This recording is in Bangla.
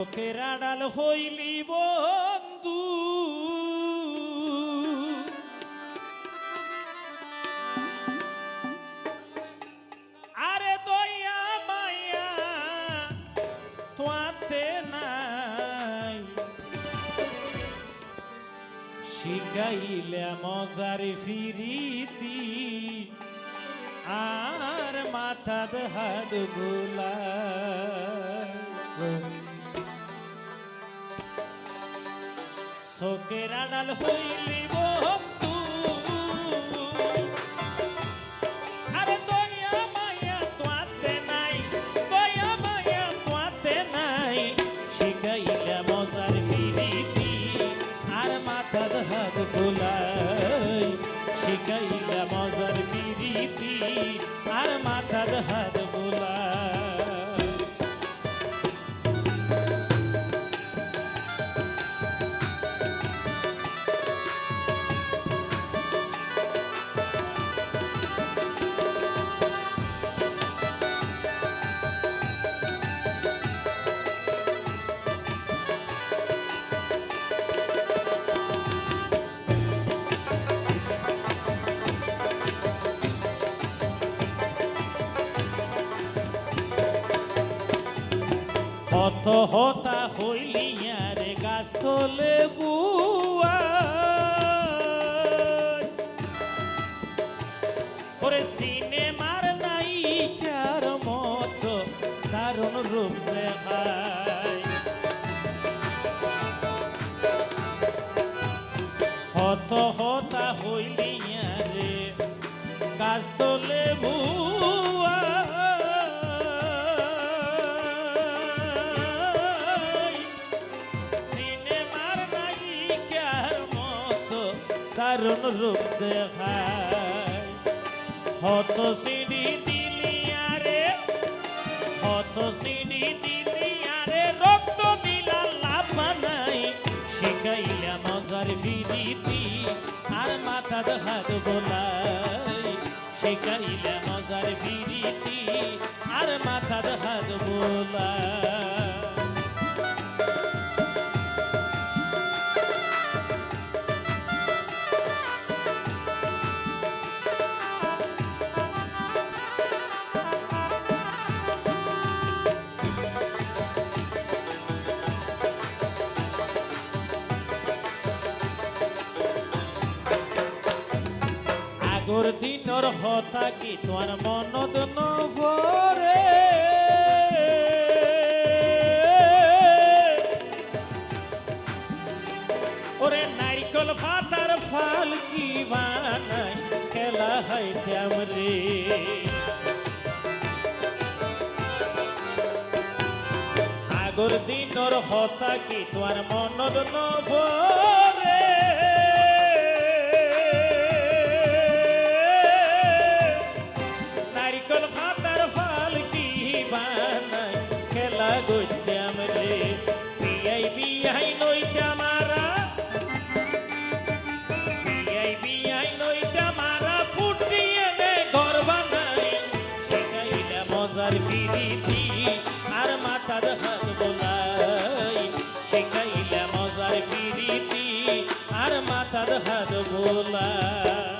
চোখের আড়াল হইলি বন্ধু। আরে দয়া মায়া, তোয়াতে নাই। শিখাইলে মজার ফিরিতি, আর মাথার হাত গোলা শোকের আড়াল হইলি বন্ধু। আরে দয়া নাই, দয়া মায়া তোয়াতে নাই। শিখাইলে মজার ফিরিতি আর মাথার হাত গোলাই শিখাইলে মজার ফিরিতি আর মাথার হাত হত হতা হইলিয়ারে গাছ তোলে বুয়া। ওরে সিনেমার নায়িকার মতো দারুণ রূপ দেখায়। হত হতা হইলিয়ারে গাছ তোলে বুয়া। দারুণ রূপ দেখায়। হত সিঁড়ি দিলিয়ারে হত সিঁড়ি দিলিয়ারে রক্ত দিলা লাভ নাই। শিখাইলা ফিরিতি, আর হাত বোলাই। শিখাইলা দিনর কথা কি? তোমার মনত নভরে ওরে নারিকল ফাতার ফাল কি বানাই? খেলা হাইতে আমরে আগর দিনর হতা কি? তোমার মনত নভরে গইতাম রে বিয়াই বিয়াই নইতে মারা বিয়াই নে ঘর বানাই। শিখাইলা মজার ফিরিতি আর মাথার হাত বোলাই। শিখাইলা মজার ফিরিতি আর মাথার হাত বোলাই।